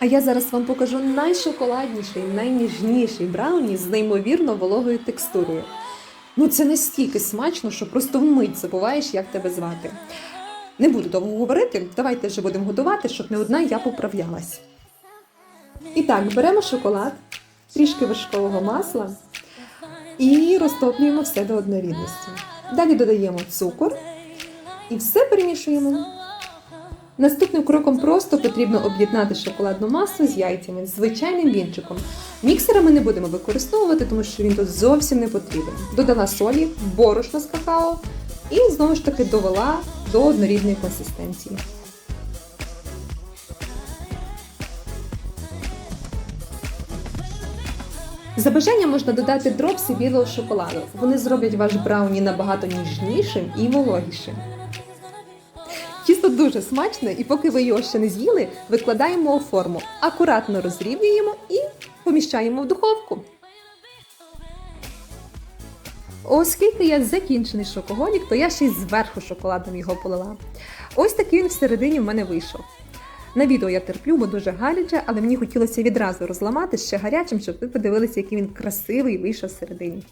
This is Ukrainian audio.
А я зараз вам покажу найшоколадніший, найніжніший брауні з неймовірно вологою текстурою. Ну це настільки смачно, що просто вмить забуваєш, як тебе звати. Не буду довго говорити, давайте вже будемо готувати, щоб не одна я поправлялась. І так, беремо шоколад, трішки вершкового масла і розтоплюємо все до однорідності. Далі додаємо цукор і все перемішуємо. Наступним кроком просто потрібно об'єднати шоколадну масу з яйцями звичайним вінчиком. Міксера ми не будемо використовувати, тому що він тут зовсім не потрібен. Додала солі, борошно з какао і знову ж таки довела до однорідної консистенції. За бажанням можна додати дропси білого шоколаду. Вони зроблять ваш брауні набагато ніжнішим і вологішим. Тісто дуже смачне, і поки ви його ще не з'їли, викладаємо у форму, акуратно розрівнюємо і поміщаємо в духовку. Оскільки я закінчений шокоголік, то я ще й зверху шоколадом його полила. Ось такий він всередині в мене вийшов. На відео я терплю, бо дуже гаряче, але мені хотілося відразу розламати ще гарячим, щоб ви подивилися, який він красивий вийшов всередині.